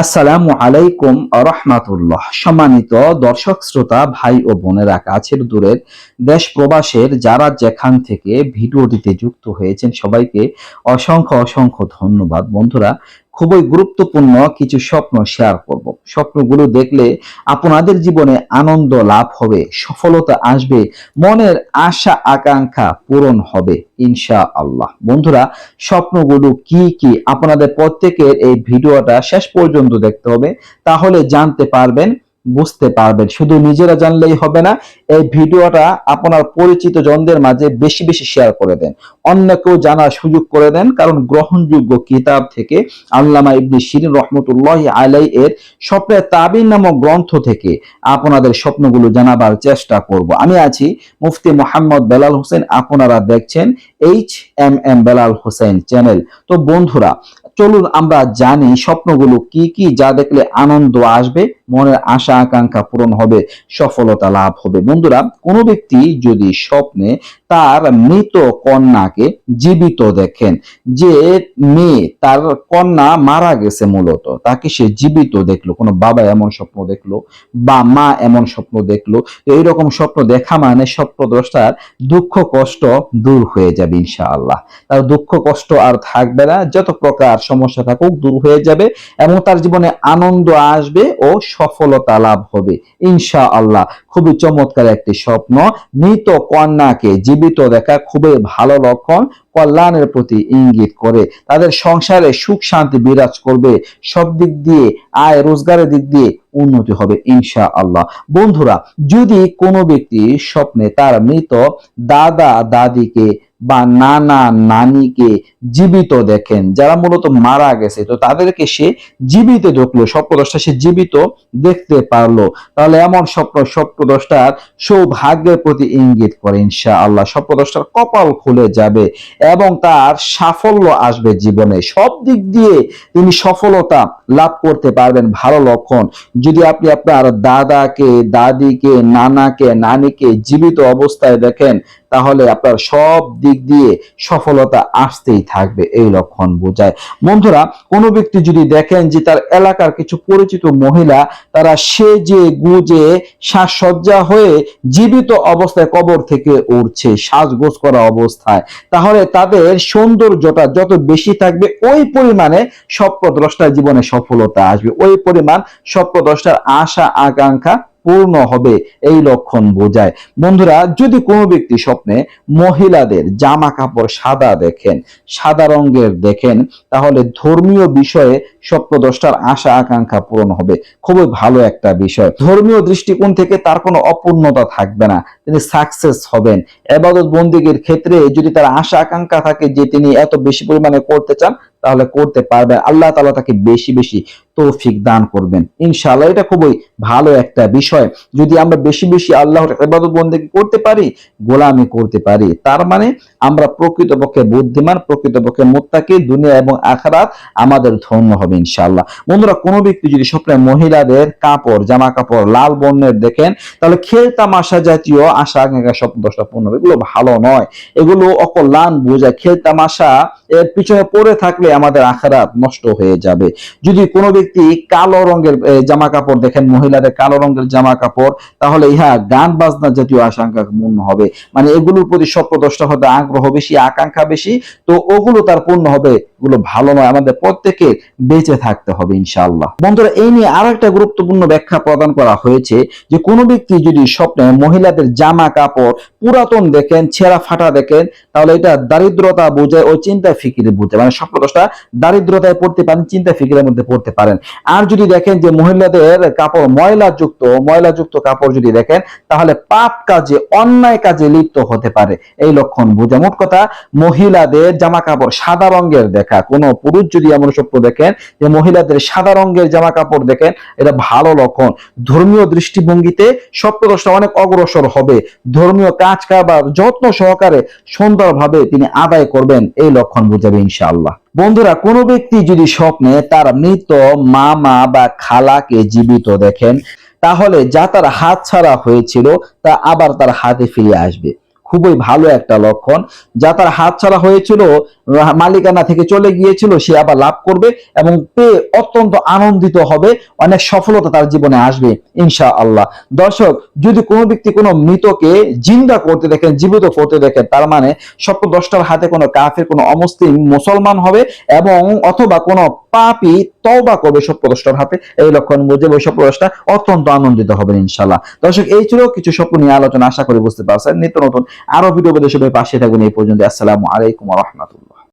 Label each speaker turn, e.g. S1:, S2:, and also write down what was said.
S1: আসসালামু আলাইকুম রহমাতুল্লাহ। সম্মানিত দর্শক, শ্রোতা, ভাই ও বোনেরা, কাছের দূরের দেশ প্রবাসের যারা যেখান থেকে ভিডিওটিতে যুক্ত হয়েছেন, সবাইকে অসংখ্য অসংখ্য ধন্যবাদ। বন্ধুরা খুবই গুরুত্বপূর্ণ কিছু স্বপ্ন শেয়ার করব। স্বপ্নগুলো দেখলে আপনাদের জীবনে আনন্দ লাভ হবে, সফলতা আসবে, মনের আশা আকাঙ্ক্ষা পূরণ হবে ইনশা আল্লাহ বন্ধুরা, স্বপ্নগুলো কি কি আপনাদের প্রত্যেকের এই ভিডিওটা শেষ পর্যন্ত দেখতে হবে, তাহলে জানতে পারবেন বুঝতে পারবেন। শুধু নিজেরা জানলেই হবে না, এই ভিডিওটা আপনার পরিচিত জনদের মাঝে বেশি বেশি শেয়ার করে দেন। অন্যকেও জানার সুযোগ করে দেন, কারণ গ্রহণযোগ্য কিতাব থেকে আল্লামা ইবনে শিরিন রহমতুল্লাহ আলাই এর স্বপ্নের তাবিন নামক গ্রন্থ থেকে আপনাদের স্বপ্নগুলো জানাবার চেষ্টা করব। আমি আছি মুফতি মোহাম্মদ বেলাল হোসেন, আপনারা দেখছেন H M M Belal Hossain channel. তো বন্ধুরা, চলুন আমরা জানি স্বপ্নগুলো কি কি, যা দেখলে আনন্দ আসবে। মনের আশা, আকাঙ্ক্ষা পূরণ হবে, সফলতা লাভ হবে। বন্ধুরা, কোনো ব্যক্তি যদি স্বপ্নে তার মৃত কন্যাকে জীবিত দেখেন, যে মেয়ে তার কন্যা মারা গেছে মূলত, তাকে সে জীবিত দেখল, কোনো বাবা এমন স্বপ্ন দেখল, বা মা এমন স্বপ্ন দেখল এইরকম স্বপ্ন দেখা মানে স্বপ্নদ্রষ্টার দুঃখ, কষ্ট দূর হয়ে যাবে ইনশাআল্লাহ। তার দুঃখ, কষ্ট আর থাকবে না, যত প্রকার সমস্যা থাকুক দূর হয়ে যাবে, এবং তার জীবনে আনন্দ আসবে ও সফলতা লাভ হবে। ইনশা আল্লাহ খুবই চমৎকার একটি স্বপ্ন। মৃত কন্যাকে জীবিত দেখা খুবই ভালো লক্ষণ। কল্যাণের প্রতি ইঙ্গিত করে। তাদের সংসারে সুখ শান্তি বিরাজ করবে। সব দিক দিয়ে, আয় রোজগারের দিক দিয়ে উন্নতি হবে ইনশা আল্লাহ বন্ধুরা, যদি কোনো ব্যক্তি স্বপ্নে তার মৃত দাদা দাদিকে বা নানা নানিকে জীবিত দেখেন, যারা মূলত মারা গেছে, তো তাদেরকে সে জীবিত দেখল স্বপ্নদশটা সে জীবিত দেখতে পারল। তাহলে এমন স্বপ্ন স্বপ্নদশটার সৌভাগ্যের প্রতি ইঙ্গিত করে ইনশা আল্লাহ স্বপ্নদশটার কপাল খুলে যাবে এবং তার সাফল্য আসবে জীবনে। সব দিক দিয়ে তিনি সফলতা লাভ করতে পারবেন, ভালো লক্ষণ। যদি আপনি আপনার দাদাকে, দাদিকে, নানাকে, নানিকে জীবিত অবস্থায় দেখেন তাহলে আপনার সব দিক দিয়ে সফলতা আসতেই থাকবে, এই লক্ষণ বোঝায়। বন্ধুরা, কোনো ব্যক্তি যদি দেখেন যে তার এলাকার কিছু পরিচিত মহিলা, তারা সেজে গুজে সাজসজ্জা হয়ে জীবিত অবস্থায় কবর থেকে উঠছে সাজগোজ করা অবস্থায়, তাহলে তাদের সৌন্দর্যটা যত বেশি থাকবে, ওই পরিমাণে স্বপ্নদ্রষ্টার জীবনে সফলতা আসবে। ওই পরিমাণ স্বপ্নদ্রষ্টার আশা, আকাঙ্ক্ষা পূর্ণ হবে এই লক্ষণ বোঝায়। বন্ধুরা, যদি কোনো ব্যক্তি স্বপ্নে মহিলাদের জামা কাপড় সাদা দেখেন, সাদা রঙের দেখেন, তাহলে ধর্মীয় বিষয়ে স্বপ্নদ্রষ্টার আশা, আকাঙ্ক্ষা পূরণ হবে। খুবই ভালো একটা বিষয়। ধর্মীয় দৃষ্টিকোণ থেকে তার কোনো অপূর্ণতা থাকবে না। তিনি সাকসেস হবেন। এবাদত বন্দীগীর ক্ষেত্রে যদি তার আশা, আকাঙ্ক্ষা থাকে যে তিনি এত বেশি পরিমাণে করতে চান, তাহলে করতে পারবেন। আল্লাহ তালা তাকে বেশি বেশি তৌফিক দান করবেন। ইনশাআল্লাহ এটা খুবই ভালো একটা বিষয়। যদি আমরা বেশি বেশি আল্লাহর ইবাদত বন্দেগী করতে পারি, গোলামি করতে পারি, তার মানে আমরা প্রকৃতপক্ষে বুদ্ধিমান, প্রকৃতপক্ষে মোত্তাকি, দুনিয়া এবং আখারাত আমাদের ধন্য হবে ইনশাআল্লাহ। বন্ধুরা, কোনো ব্যক্তি যদি স্বপ্নে মহিলাদের কাপড়, জামা কাপড় লাল বর্ণের দেখেন, তাহলে খেল তামাশা জাতীয় আশা আকাঙ্ক্ষা স্বপ্ন দশটা পূর্ণ হবে, এগুলো ভালো নয়। এগুলো অকল্যাণ বোঝায় খেল তামাশা এর পিছনে পড়ে থাকলে আমাদের আখারাত নষ্ট হয়ে যাবে। যদি কোনো ব্যক্তি কালো রঙের জামা কাপড় দেখেন, মহিলাদের কালো রঙের জামা কাপড় তাহলে ইহা গান বাজনা জাতীয় আশঙ্কা পূর্ণ হবে। মানে এগুলোর প্রতি স্বপ্নদশটা হতে আগ্রহ বেশি, আকাঙ্ক্ষা বেশি, তো ওগুলো তার পূর্ণ হবে এগুলো ভালো নয়, আমাদের প্রত্যেকে বেঁচে থাকতে হবে ইনশাআল্লাহ। বন্ধুরা, এই নিয়ে আরও একটা গুরুত্বপূর্ণ ব্যাখ্যা প্রদান করা হয়েছে যে কোনো ব্যক্তি যদি স্বপ্নে মহিলাদের জামা কাপড় পুরাতন দেখেন, ছেঁড়া ফাটা দেখেন, তাহলে এটা দারিদ্রতা বোঝায় ও চিন্তা ফিকিরে বোঝায়। মানে স্বপ্নদশটা দারিদ্রতায় পড়তে পারেন চিন্তা ফিকিরের মধ্যে পড়তে পারেন। আর যদি দেখেন যে মহিলাদের কাপড় ময়লা যুক্ত ময়লা যুক্ত কাপড় যদি দেখেন, তাহলে পাপ কাজে, অন্যায় কাজে লিপ্ত হতে পারে। এই লক্ষণ বোঝা মোট কথা, মহিলাদের জামা কাপড় সাদা রঙের দেখা কোনো পুরুষ যদি এমন স্বপ্ন দেখেন যে মহিলাদের সাদা রঙের জামা কাপড় দেখেন, এটা ভালো লক্ষণ। ধর্মীয় দৃষ্টিভঙ্গিতে স্বপ্নদশটা অনেক অগ্রসর হবে। ধর্মীয় কাজ কারবার যত্ন সহকারে সুন্দরভাবে তিনি আদায় করবেন, এই লক্ষণ বুঝাবে ইনশাআল্লাহ। বন্ধুরা, কোনো ব্যক্তি যদি স্বপ্নে তার মৃত মামা বা খালাকে জীবিত দেখেন, তাহলে যা তার হাত ছাড়া হয়েছিল, তা আবার তার হাতে ফিরে আসবে। খুবই ভালো একটা লক্ষণ, যা তার হাত ছাড়া হয়েছিল মালিকানা থেকে চলে গিয়েছিল, সে আবার লাভ করবে এবং পেয়ে অত্যন্ত আনন্দিত হবে, অনেক সফলতা তার জীবনে আসবে ইনশা আল্লাহ দর্শক, যদি কোনো ব্যক্তি কোনো মৃতকে জিন্দা করতে দেখেন, জীবিত করতে দেখেন, তার মানে স্বপ্ন দশটার হাতে কোনো কাফের, কোনো অমুসলিম, মুসলমান হবে এবং অথবা কোনো পাপি তওবা করবে স্বপ্ন দশটার হাতে, এই লক্ষণ বুঝে ওই স্বপ্ন দশটা অত্যন্ত আনন্দিত হবেন ইনশাল্লাহ দর্শক, এই ছিল কিছু স্বপ্ন নিয়ে আলোচনা, আশা করি বুঝতে পারছেন। নিত্য নতুন আরও ভিডিও সবাই পাশে থাকবেন এই পর্যন্ত আসসালামু আলাইকুম রহমতুল্লাহ।